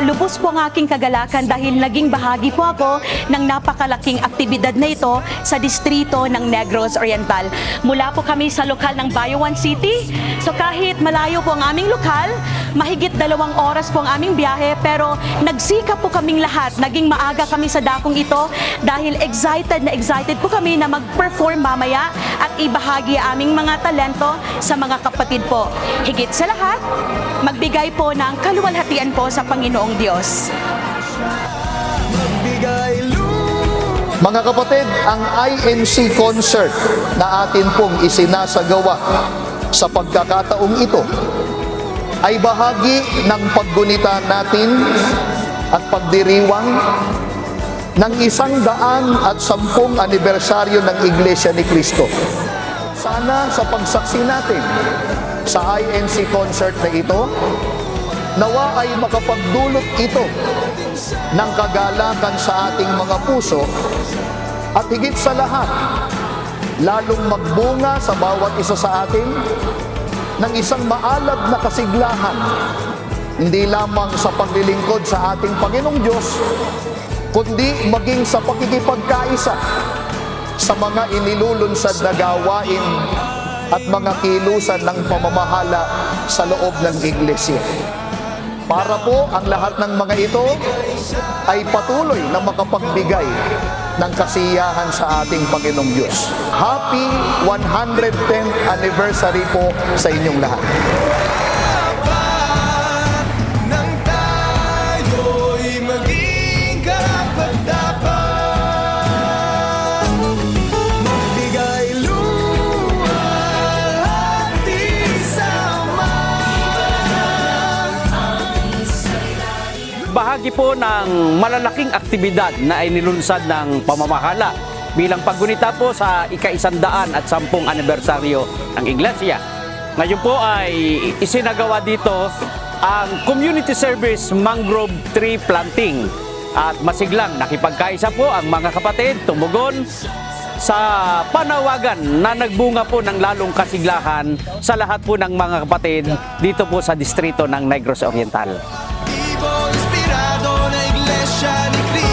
Lubos po ang aking kagalakan dahil naging bahagi po ako ng napakalaking aktibidad na ito sa distrito ng Negros Oriental. Mula po kami sa lokal ng Bayawan City. So kahit malayo po ang aming lokal, mahigit dalawang oras po ang aming biyahe pero nagsikap po kaming lahat. Naging maaga kami sa dakong ito dahil excited na excited po kami na mag-perform mamaya at ibahagi ang aming mga talento sa mga kapatid po. Higit sa lahat, magbigay po ng kaluwalhatian po sa Panginoong Diyos. Mga kapatid, ang INC concert na atin pong isinasagawa sa pagkakataong ito ay bahagi ng paggunita natin at pagdiriwang ng isang daan at sampung anibersaryo ng Iglesia ni Cristo. Sana sa pagsaksi natin sa INC concert na ito, nawa ay makapagdulot ito ng kagalakan sa ating mga puso at higit sa lahat, lalong magbunga sa bawat isa sa atin ng isang maalab na kasiglahan, hindi lamang sa paglilingkod sa ating Panginoong Diyos, kundi maging sa pakikipagkaisa sa mga inilulunsad na gawain at mga kilusan ng pamamahala sa loob ng iglesia. Para po ang lahat ng mga ito ay patuloy na makapagbigay ng kasiyahan sa ating Panginoong Diyos. Happy 110th anniversary po sa inyong lahat. Nang tayo'y maging karapat-dapat bahagi po ng malalaking aktibidad na inilunsad ng pamamahala bilang paggunita po sa ika-isandaan at sampung anibersaryo ng Iglesia. Ngayon po ay isinagawa dito ang community service mangrove tree planting at masiglang nakipagkaisa po ang mga kapatid tumugon sa panawagan na nagbunga po ng lalong kasiglahan sa lahat po ng mga kapatid dito po sa distrito ng Negros Oriental. Ibo inspirado na iglesia ni